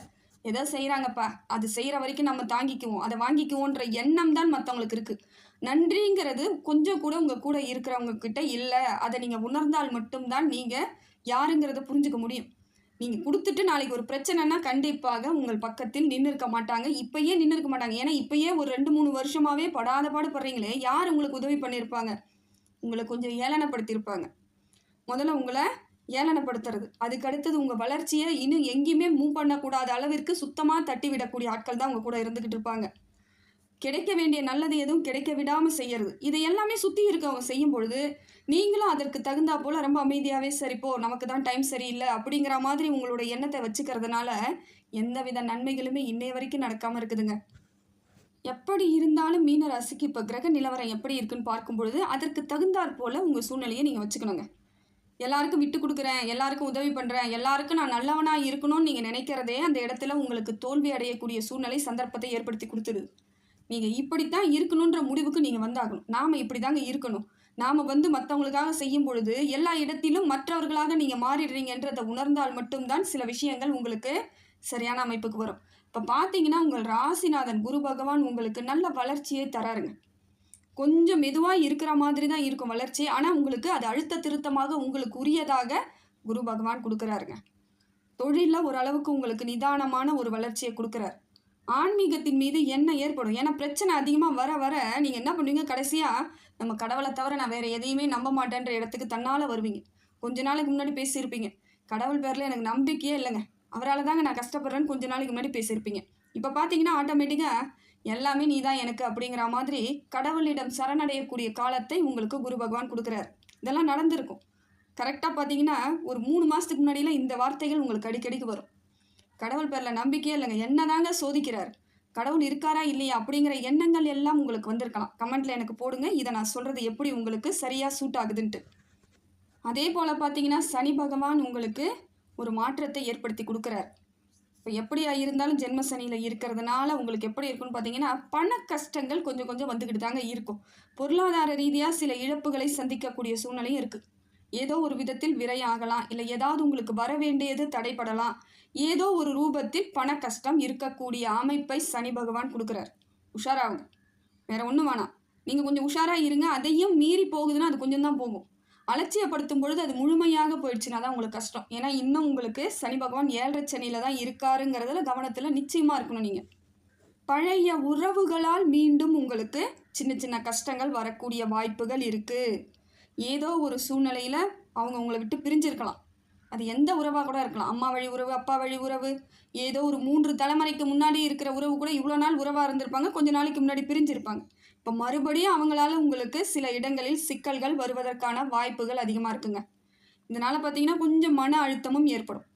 ஏதோ செய்கிறாங்கப்பா அது செய்கிற வரைக்கும் நம்ம தாங்கிக்குவோம். அதை வாங்கிக்குவோன்ற எண்ணம் தான் மற்றவங்களுக்கு இருக்குது நன்றிங்கிறது கொஞ்சம் கூட உங்கள் கூட இருக்கிறவங்க கிட்ட இல்லை. அதை நீங்கள் உணர்ந்தால் மட்டும்தான் நீங்கள் யாருங்கிறத புரிஞ்சுக்க முடியும். நீங்கள் கொடுத்துட்டு நாளைக்கு ஒரு பிரச்சனைனா கண்டிப்பாக உங்கள் பக்கத்தில் நின்று இருக்க மாட்டாங்க. இப்பயே நின்று இருக்க மாட்டாங்க. ஏன்னா இப்பயே ஒரு ரெண்டு மூணு வருஷமாகவே படாத பாடுபடுறீங்களே. யார் உங்களுக்கு உதவி பண்ணியிருப்பாங்க உங்களை கொஞ்சம் ஏளனப்படுத்தியிருப்பாங்க முதல்ல உங்களை ஏளனப்படுத்துறது. அதுக்கு அடுத்தது உங்கள் வளர்ச்சியை இன்னும் எங்கேயுமே மூவ் பண்ணக்கூடாத அளவிற்கு சுத்தமாக தட்டி விடக்கூடிய ஆட்கள் தான் உங்கள் கூட இருந்துக்கிட்டு இருப்பாங்க. கிடைக்க வேண்டிய நல்லது எதுவும் கிடைக்க விடாமல் செய்யறது. இதை எல்லாமே சுற்றி இருக்கவங்க செய்யும் பொழுது நீங்களும் அதற்கு தகுந்தா போல் ரொம்ப அமைதியாகவே சரிப்போ நமக்கு தான் டைம் சரியில்லை அப்படிங்கிற மாதிரி உங்களோட எண்ணத்தை வச்சுக்கிறதுனால எந்தவித நன்மைகளுமே இன்னைய வரைக்கும் நடக்காமல் இருக்குதுங்க. எப்படி இருந்தாலும் மீன ராசிக்கு இப்போ கிரக நிலவரம் எப்படி இருக்குன்னு பார்க்கும் பொழுது அதற்கு தகுந்தாற் போல் உங்கள் சூழ்நிலையை நீங்கள் வச்சுக்கணுங்க. எல்லாருக்கும் விட்டு கொடுக்குறேன் எல்லாருக்கும் உதவி பண்ணுறேன் எல்லாருக்கும் நான் நல்லவனாக இருக்கணும்னு நீங்கள் நினைக்கிறதே அந்த இடத்துல உங்களுக்கு தோல்வி அடையக்கூடிய சூழ்நிலை சந்தர்ப்பத்தை ஏற்படுத்தி கொடுத்துருது. நீங்கள் இப்படித்தான் இருக்கணுன்ற முடிவுக்கு நீங்கள் வந்தாகணும். நாம் இப்படி தாங்க இருக்கணும். நாம் வந்து மற்றவங்களுக்காக செய்யும் பொழுது எல்லா இடத்திலும் மற்றவர்களாக நீங்கள் மாறிடுறீங்கன்றதை உணர்ந்தால் மட்டும்தான் சில விஷயங்கள் உங்களுக்கு சரியான அமைப்புக்கு வரும். இப்போ பார்த்தீங்கன்னா உங்கள் ராசிநாதன் குரு பகவான் உங்களுக்கு நல்ல வளர்ச்சியை தராருங்க. கொஞ்சம் மெதுவாக இருக்கிற மாதிரி தான் இருக்கும் வளர்ச்சி. ஆனால் உங்களுக்கு அது அழுத்த திருத்தமாக உங்களுக்கு உரியதாக குரு பகவான் கொடுக்குறாருங்க. தொழிலில் ஓரளவுக்கு உங்களுக்கு நிதானமான ஒரு வளர்ச்சியை கொடுக்குறாரு. ஆன்மீகத்தின் மீது என்ன ஏற்படும்? ஏன்னா பிரச்சனை அதிகமாக வர வர நீங்கள் என்ன பண்ணுவீங்க? கடைசியாக நம்ம கடவுளை தவிர நான் வேறு எதையுமே நம்ப மாட்டேன்ற இடத்துக்கு தன்னால் வருவீங்க. கொஞ்ச நாளைக்கு முன்னாடி பேசியிருப்பீங்க. கடவுள் பேரில் எனக்கு நம்பிக்கையே இல்லைங்க. அவரால் தாங்க நான் கஷ்டப்படுறேன்னு கொஞ்ச நாளைக்கு முன்னாடி பேசியிருப்பீங்க. இப்போ பார்த்தீங்கன்னா ஆட்டோமேட்டிக்காக எல்லாமே நீ தான் எனக்கு அப்படிங்கிற மாதிரி கடவுளிடம் சரணடையக்கூடிய காலத்தை உங்களுக்கு குரு பகவான் கொடுக்குறாரு. இதெல்லாம் நடந்திருக்கும். கரெக்டாக பார்த்தீங்கன்னா ஒரு மூணு மாதத்துக்கு முன்னாடியெலாம் இந்த வார்த்தைகள் உங்களுக்கு அடிக்கடிக்கு வரும். கடவுள் பேரில் நம்பிக்கையே இல்லைங்க. என்னதாங்க சோதிக்கிறார்? கடவுள் இருக்காரா இல்லையா அப்படிங்கிற எண்ணங்கள் எல்லாம் உங்களுக்கு வந்திருக்கலாம். கமெண்ட்டில் எனக்கு போடுங்க. இதை நான் சொல்கிறது எப்படி உங்களுக்கு சரியாக சூட் ஆகுதுன்ட்டு. அதே போல் பார்த்தீங்கன்னா சனி பகவான் உங்களுக்கு ஒரு மாற்றத்தை ஏற்படுத்தி கொடுக்குறார். இப்போ எப்படியா இருந்தாலும் ஜென்ம சனியில் இருக்கிறதுனால உங்களுக்கு எப்படி இருக்குன்னு பார்த்தீங்கன்னா பண கஷ்டங்கள் கொஞ்சம் கொஞ்சம் வந்துக்கிட்டு தாங்க இருக்கும். பொருளாதார ரீதியாக சில இழப்புகளை சந்திக்கக்கூடிய சூழ்நிலையும் இருக்குது ஏதோ ஒரு விதத்தில் விரையாகலாம். இல்லை ஏதாவது உங்களுக்கு வர வேண்டியது தடைப்படலாம் ஏதோ ஒரு ரூபத்தில் பண கஷ்டம் இருக்கக்கூடிய அமைப்பை சனி பகவான் கொடுக்குறார். உஷாராகுங்க வேற ஒன்றும் வேணாம். நீங்கள் கொஞ்சம் உஷாராக இருங்க. அதையும் மீறி போகுதுன்னா அது கொஞ்சம் தான் போகும். அலட்சியப்படுத்தும் பொழுது அது முழுமையாக போயிடுச்சுன்னா தான் உங்களுக்கு கஷ்டம். ஏன்னா இன்னும் உங்களுக்கு சனி பகவான் ஏழரை சனியில் தான் இருக்காருங்கிறதுல கவனத்தில் நிச்சயமாக இருக்கணும் நீங்கள் பழைய உறவுகளால் மீண்டும் உங்களுக்கு சின்ன சின்ன கஷ்டங்கள் வரக்கூடிய வாய்ப்புகள் இருக்குது ஏதோ ஒரு சூழ்நிலையில் அவங்க உங்களை விட்டு பிரிஞ்சிருக்கலாம். அது எந்த உறவாக கூட இருக்கலாம். அம்மா வழி உறவு அப்பா வழி உறவு ஏதோ ஒரு மூன்று தலைமுறைக்கு முன்னாடி இருக்கிற உறவு கூட இவ்வளோ நாள் உறவாக இருந்திருப்பாங்க. கொஞ்ச நாளைக்கு முன்னாடி பிரிஞ்சிருப்பாங்க. இப்போ மறுபடியும் அவங்களால உங்களுக்கு சில இடங்களில் சிக்கல்கள் வருவதற்கான வாய்ப்புகள் அதிகமாக இருக்குங்க. இதனால் பார்த்தீங்கன்னா கொஞ்சம் மன அழுத்தமும் ஏற்படும்.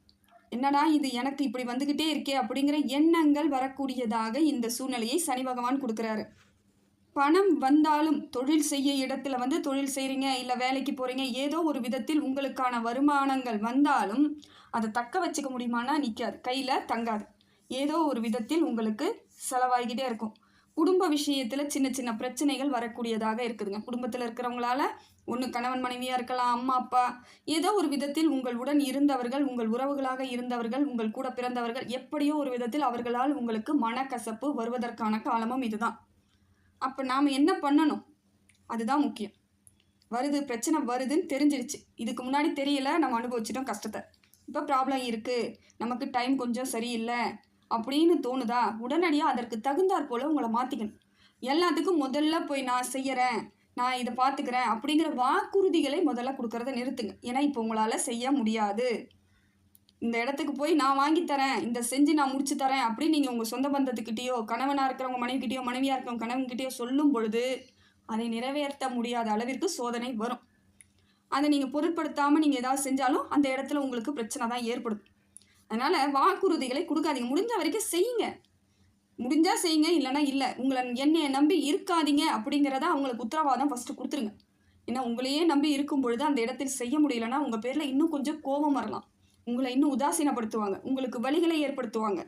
என்னடா இது எனக்கு இப்படி வந்துக்கிட்டே இருக்கே அப்படிங்கிற எண்ணங்கள் வரக்கூடியதாக இந்த சூழ்நிலையை சனி பகவான் கொடுக்குறாரு. பணம் வந்தாலும் தொழில் செய்ய இடத்துல வந்து தொழில் செய்கிறீங்க இல்லை வேலைக்கு போகிறீங்க ஏதோ ஒரு விதத்தில் உங்களுக்கான வருமானங்கள் வந்தாலும் அதை தக்க வச்சுக்க முடியுமானா நிற்காது கையில் தங்காது. ஏதோ ஒரு விதத்தில் உங்களுக்கு செலவாகிக்கிட்டே இருக்கும். குடும்ப விஷயத்தில் சின்ன சின்ன பிரச்சனைகள் வரக்கூடியதாக இருக்குதுங்க. குடும்பத்தில் இருக்கிறவங்களால ஒன்று கணவன் மனைவியாக இருக்கலாம் அம்மா அப்பா ஏதோ ஒரு விதத்தில் உங்களுடன் இருந்தவர்கள் உங்கள் உறவுகளாக இருந்தவர்கள் உங்கள் கூட பிறந்தவர்கள் எப்படியோ ஒரு விதத்தில் அவர்களால் உங்களுக்கு மனக்கசப்பு வருவதற்கான காலமும் இதுதான். அப்போ நாம் என்ன பண்ணணும்? அதுதான் முக்கியம். வருது பிரச்சனை வருதுன்னு தெரிஞ்சிருச்சு. இதுக்கு முன்னாடி தெரியல நம்ம அனுபவிச்சிட்டோம் கஷ்டத்தை. இப்போ ப்ராப்ளம் இருக்குது நமக்கு டைம் கொஞ்சம் சரியில்லை அப்படின்னு தோணுதா? உடனடியாக அதற்கு தகுந்தாற் போல் உங்களை மாற்றிக்கணும் எல்லாத்துக்கும் முதல்ல போய் நான் செய்கிறேன் நான் இதை பார்த்துக்கிறேன் அப்படிங்கிற வாக்குறுதிகளை முதல்ல கொடுக்கறத நிறுத்துங்க. ஏன்னா இப்போ உங்களால் செய்ய முடியாது. இந்த இடத்துக்கு போய் நான் வாங்கி தரேன் இந்த செஞ்சு நான் முடிச்சு தரேன் அப்படின்னு நீங்கள் உங்கள் சொந்த பந்தத்துக்கிட்டேயோ கணவனாக இருக்கிறவங்க மனைவிக்கிட்டேயோ மனைவியாக இருக்கிறவங்க கணவன்கிட்டயோ சொல்லும் பொழுது அதை நிறைவேற்ற முடியாத அளவிற்கு சோதனை வரும். அதை நீங்கள் பொருட்படுத்தாமல் நீங்கள் ஏதாவது செஞ்சாலும் அந்த இடத்துல உங்களுக்கு பிரச்சனை தான் ஏற்படும். அதனால் வாக்குறுதிகளை கொடுக்காதீங்க. முடிஞ்ச வரைக்கும் செய்யுங்க. முடிஞ்சால் செய்யுங்க இல்லைன்னா இல்லை. உங்களை என்னையை நம்பி இருக்காதீங்க அப்படிங்கிறத அவங்களுக்கு உத்தரவாதம் ஃபஸ்ட்டு கொடுத்துருங்க. ஏன்னா உங்களையே நம்பி இருக்கும் பொழுது அந்த இடத்தில் செய்ய முடியலன்னா உங்கள் பேரில் இன்னும் கொஞ்சம் கோபம் வரலாம். உங்களை இன்னும் உதாசீனப்படுத்துவாங்க. உங்களுக்கு வழிகளை ஏற்படுத்துவாங்க.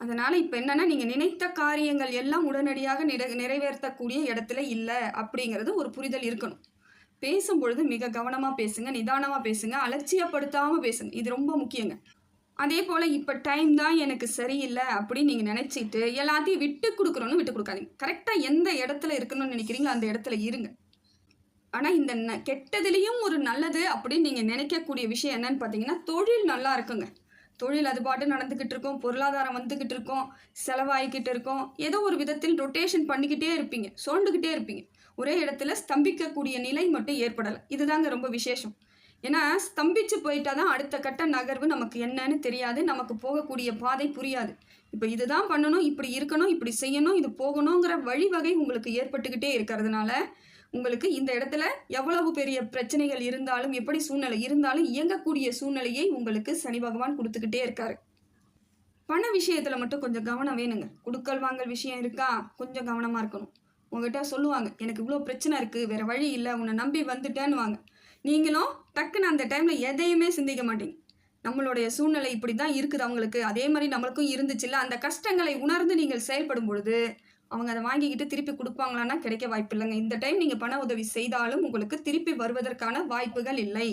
அதனால் இப்போ என்னென்னா நீங்கள் நினைத்த காரியங்கள் எல்லாம் உடனடியாக நிறை நிறைவேற்றக்கூடிய இடத்துல இல்லை அப்படிங்கிறது ஒரு புரிதல் இருக்கணும். பேசும்பொழுது மிக கவனமாக பேசுங்க நிதானமாக பேசுங்க அலட்சியப்படுத்தாமல் பேசுங்க. இது ரொம்ப முக்கியங்க. அதே போல் இப்போ டைம் தான் எனக்கு சரியில்லை அப்படின்னு நீங்கள் நினச்சிட்டு எல்லாத்தையும் விட்டு கொடுக்குறோன்னு விட்டு கொடுக்காதீங்க. கரெக்டாக எந்த இடத்துல இருக்கணும்னு நினைக்கிறீங்களோ அந்த இடத்துல இருங்க. ஆனால் இந்த ந கெட்டதுலேயும் ஒரு நல்லது அப்படின்னு நீங்கள் நினைக்கக்கூடிய விஷயம் என்னன்னு பார்த்தீங்கன்னா தொழில் நல்லா இருக்குங்க. தொழில் அது பாட்டு நடந்துக்கிட்டு இருக்கும் பொருளாதாரம் வந்துக்கிட்டு இருக்கோம் செலவாகிக்கிட்டு இருக்கோம். ஏதோ ஒரு விதத்தில் ரொட்டேஷன் பண்ணிக்கிட்டே இருப்பீங்க சோண்டுக்கிட்டே இருப்பீங்க. ஒரே இடத்துல ஸ்தம்பிக்கக்கூடிய நிலை மட்டும் ஏற்படலை. இதுதாங்க ரொம்ப விசேஷம். ஏன்னா ஸ்தம்பிச்சு போயிட்டா தான் அடுத்த கட்ட நகர்வு நமக்கு என்னன்னு தெரியாது நமக்கு போகக்கூடிய பாதை புரியாது. இப்போ இதுதான் பண்ணணும் இப்படி இருக்கணும் இப்படி செய்யணும் இது போகணுங்கிற வழிவகை உங்களுக்கு ஏற்பட்டுக்கிட்டே இருக்கிறதுனால உங்களுக்கு இந்த இடத்துல எவ்வளவு பெரிய பிரச்சனைகள் இருந்தாலும் எப்படி சூழ்நிலை இருந்தாலும் இயங்கக்கூடிய சூழ்நிலையை உங்களுக்கு சனி பகவான் கொடுத்துக்கிட்டே இருக்காரு. பண விஷயத்தில் மட்டும் கொஞ்சம் கவனம் வேணுங்க. குடுக்கல் வாங்கல் விஷயம் இருக்கா? கொஞ்சம் கவனமாக இருக்கணும். உங்ககிட்ட சொல்லுவாங்க எனக்கு இவ்வளோ பிரச்சனை இருக்குது வேறு வழி இல்லை உன்னை நம்பி வந்துட்டேன்னு வாங்க நீங்களும் டக்குன்னு அந்த டைமில் எதையுமே சிந்திக்க மாட்டீங்க. நம்மளுடைய சூழ்நிலை இப்படி தான் இருக்குது அவங்களுக்கு. அதே மாதிரி நம்மளுக்கும் இருந்துச்சுல்ல. அந்த கஷ்டங்களை உணர்ந்து நீங்கள் செயல்படும் பொழுது அவங்க அதை வாங்கிக்கிட்டு திருப்பி கொடுப்பாங்களான்னா கிடைக்க வாய்ப்பு இல்லைங்க இந்த டைம் நீங்கள் பண உதவி செய்தாலும் உங்களுக்கு திருப்பி வருவதற்கான வாய்ப்புகள் இல்லை.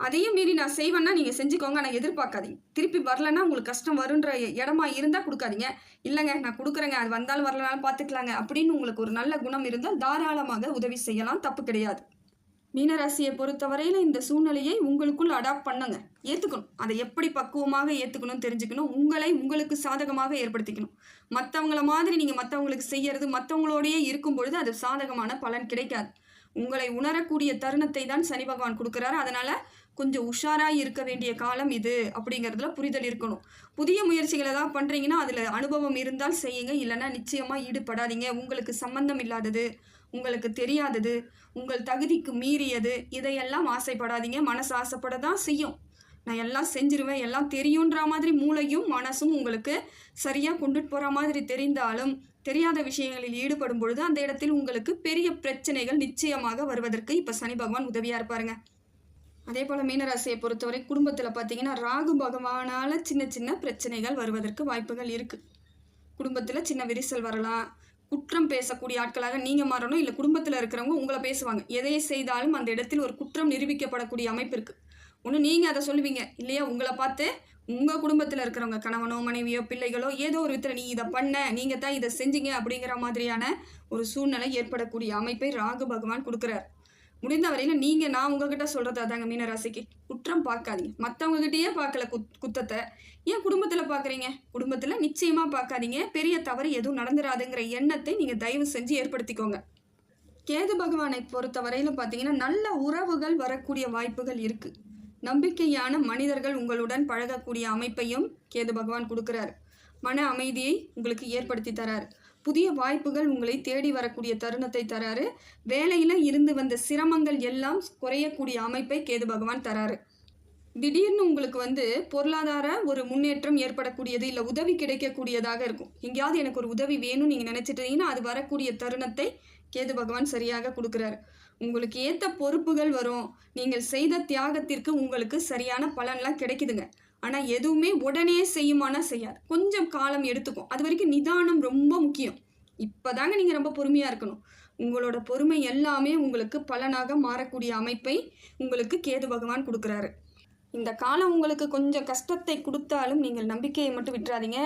அதையும் மீறி நான் செய்வேன்னா நீங்கள் செஞ்சுக்கோங்க. நான் எதிர்பார்க்காதீங்க. திருப்பி வரலன்னா உங்களுக்கு கஷ்டம் வருன்ற இடமா இருந்தால் கொடுக்காதீங்க. இல்லைங்க நான் கொடுக்குறேங்க. அது வந்தாலும் வரலனாலும் பார்த்துக்கலாங்க. அப்படின்னு உங்களுக்கு ஒரு நல்ல குணம் இருந்தால் தாராளமாக உதவி செய்யலாம். தப்பு கிடையாது. மீனராசியை பொறுத்தவரையில் இந்த சூழ்நிலையை உங்களுக்குள் அடாப்ட் பண்ணுங்க. ஏற்றுக்கணும் அதை எப்படி பக்குவமாக ஏற்றுக்கணும் தெரிஞ்சுக்கணும். உங்களை உங்களுக்கு சாதகமாக ஏற்படுத்திக்கணும். மற்றவங்கள மாதிரி நீங்கள் மற்றவங்களுக்கு செய்யறது மற்றவங்களோடையே இருக்கும் பொழுது அது சாதகமான பலன் கிடைக்காது. உங்களை உணரக்கூடிய தருணத்தை தான் சனி பகவான் கொடுக்குறாரு. அதனால் கொஞ்சம் உஷாராக இருக்க வேண்டிய காலம் இது அப்படிங்கிறதுல புரிதல் இருக்கணும். புதிய முயற்சிகள் ஏதாவது பண்ணுறீங்கன்னா அதில் அனுபவம் இருந்தால் செய்யுங்க. இல்லைன்னா நிச்சயமாக ஈடுபடாதீங்க. உங்களுக்கு சம்மந்தம் இல்லாதது உங்களுக்கு தெரியாதது உங்கள் தகுதிக்கு மீறியது இதையெல்லாம் ஆசைப்படாதீங்க. மனசு ஆசைப்பட தான் செய்யும். நான் எல்லாம் செஞ்சிருவேன் எல்லாம் தெரியுன்ற மாதிரி மூளையும் மனசும் உங்களுக்கு சரியாக கொண்டுட்டு போகிற மாதிரி தெரிந்தாலும் தெரியாத விஷயங்களில் ஈடுபடும் பொழுது அந்த இடத்தில் உங்களுக்கு பெரிய பிரச்சனைகள் நிச்சயமாக வருவதற்கு இப்போ சனி பகவான் உதவியாக இருப்பாருங்க. அதே போல் மீனராசியை பொறுத்தவரை குடும்பத்தில் பார்த்தீங்கன்னா ராகு பகவானால் சின்ன சின்ன பிரச்சனைகள் வருவதற்கு வாய்ப்புகள் இருக்குது குடும்பத்தில் சின்ன விரிசல் வரலாம் குற்றம் பேசக்கூடிய ஆட்களாக நீங்கள் மாறணும் இல்லை குடும்பத்தில் இருக்கிறவங்க உங்களை பேசுவாங்க. எதை செய்தாலும் அந்த இடத்தில் ஒரு குற்றம் நிரூபிக்கப்படக்கூடிய அமைப்பு இருக்குது ஒன்று நீங்கள் அதை சொல்லுவீங்க. இல்லையா? உங்களை பார்த்து உங்கள் குடும்பத்தில் இருக்கிறவங்க கணவனோ மனைவியோ பிள்ளைகளோ ஏதோ ஒரு விதத்தில் நீ இதை பண்ண நீங்கள் தான் இதை செஞ்சீங்க அப்படிங்கிற மாதிரியான ஒரு சூழ்நிலை ஏற்படக்கூடிய அமைப்பை ராகு பகவான் கொடுக்குறார். முடிந்த வரையில நீங்கள் நான் உங்ககிட்ட சொல்கிறது அதாங்க மீனராசிக்கு. குற்றம் பார்க்காதீங்க. மற்றவங்ககிட்டயே பார்க்கல குத் குத்தத்தை. ஏன் குடும்பத்தில் பார்க்குறீங்க? குடும்பத்தில் நிச்சயமாக பார்க்காதீங்க. பெரிய தவறு எதுவும் நடந்துராதுங்கிற எண்ணத்தை நீங்கள் தயவு செஞ்சு ஏற்படுத்திக்கோங்க. கேது பகவானை பொறுத்த வரையிலும் பார்த்தீங்கன்னா நல்ல உறவுகள் வரக்கூடிய வாய்ப்புகள் இருக்குது நம்பிக்கையான மனிதர்கள் உங்களுடன் பழகக்கூடிய அமைப்பையும் கேது பகவான் கொடுக்குறாரு. மன அமைதியை உங்களுக்கு ஏற்படுத்தி தராரு. புதிய வாய்ப்புகள் உங்களை தேடி வரக்கூடிய தருணத்தை தராரு. வேலையில் இருந்து வந்த சிரமங்கள் எல்லாம் குறையக்கூடிய அமைப்பை கேது பகவான் தராரு. திடீர்னு உங்களுக்கு வந்து பொருளாதார ஒரு முன்னேற்றம் ஏற்படக்கூடியது இல்லை உதவி கிடைக்கக்கூடியதாக இருக்கும். எங்கேயாவது எனக்கு ஒரு உதவி வேணும்னு நீங்கள் நினச்சிட்டீங்கன்னா அது வரக்கூடிய தருணத்தை கேது பகவான் சரியாக கொடுக்குறாரு. உங்களுக்கு ஏற்ற பொறுப்புகள் வரும். நீங்கள் செய்த தியாகத்திற்கு உங்களுக்கு சரியான பலன்லாம் கிடைக்குதுங்க. ஆனால் எதுவுமே உடனே செய்யுமானா செய்யாது. கொஞ்சம் காலம் எடுத்துக்கும் அது வரைக்கும் நிதானம் ரொம்ப முக்கியம். இப்போ தாங்க நீங்கள் ரொம்ப பொறுமையாக இருக்கணும். உங்களோட பொறுமை எல்லாமே உங்களுக்கு பலனாக மாறக்கூடிய அமைப்பை உங்களுக்கு கேது பகவான் கொடுக்குறாரு. இந்த காலம் உங்களுக்கு கொஞ்சம் கஷ்டத்தை கொடுத்தாலும் நீங்கள் நம்பிக்கையை மட்டும் விட்டுறாதீங்க.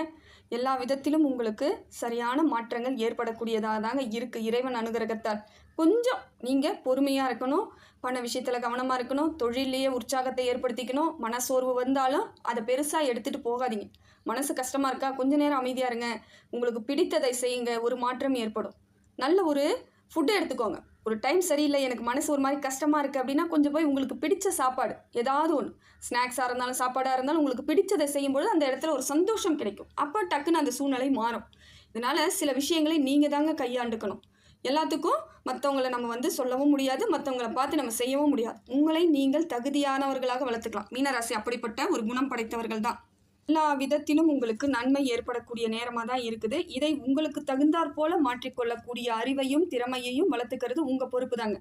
எல்லா விதத்திலும் உங்களுக்கு சரியான மாற்றங்கள் ஏற்படக்கூடியதாக தாங்க இருக்குது இறைவன் அனுகிரகத்தால். கொஞ்சம் நீங்கள் பொறுமையாக இருக்கணும் பண விஷயத்தில் கவனமாக இருக்கணும் தொழிலையே உற்சாகத்தை ஏற்படுத்திக்கணும். மனசோர்வு வந்தாலும் அதை பெருசாக எடுத்துகிட்டு போகாதீங்க. மனசு கஷ்டமாக இருக்கா? கொஞ்ச நேரம் அமைதியாக இருங்க. உங்களுக்கு பிடித்ததை செய்யுங்க. ஒரு மாற்றம் ஏற்படும். நல்ல ஒரு ஃபுட்டு எடுத்துக்கோங்க. ஒரு டைம் சரியில்லை எனக்கு மனசு ஒரு மாதிரி கஷ்டமாக இருக்குது அப்படின்னா கொஞ்சம் போய் உங்களுக்கு பிடிச்ச சாப்பாடு ஏதாவது ஒன்று ஸ்நாக்ஸாக இருந்தாலும் சாப்பாடாக இருந்தாலும் உங்களுக்கு பிடிச்சதை செய்யும்பொழுது அந்த இடத்துல ஒரு சந்தோஷம் கிடைக்கும். அப்போ டக்குன்னு அந்த சூழ்நிலை மாறும். இதனால் சில விஷயங்களை நீங்கள் தாங்க கையாண்டுக்கணும். எல்லாத்துக்கும் மற்றவங்களை நம்ம வந்து சொல்லவும் முடியாது மற்றவங்களை பார்த்து நம்ம செய்யவும் முடியாது. உங்களை நீங்கள் தகுதியானவர்களாக வளர்த்துக்கலாம். மீனராசி அப்படிப்பட்ட ஒரு குணம் படைத்தவர்கள் தான் எல்லா விதத்திலும் உங்களுக்கு நன்மை ஏற்படக்கூடிய நேரமாக தான் இருக்குது. இதை உங்களுக்கு தகுந்தாற் போல மாற்றிக்கொள்ளக்கூடிய அறிவையும் திறமையையும் வளர்த்துக்கிறது உங்கள் பொறுப்பு தாங்க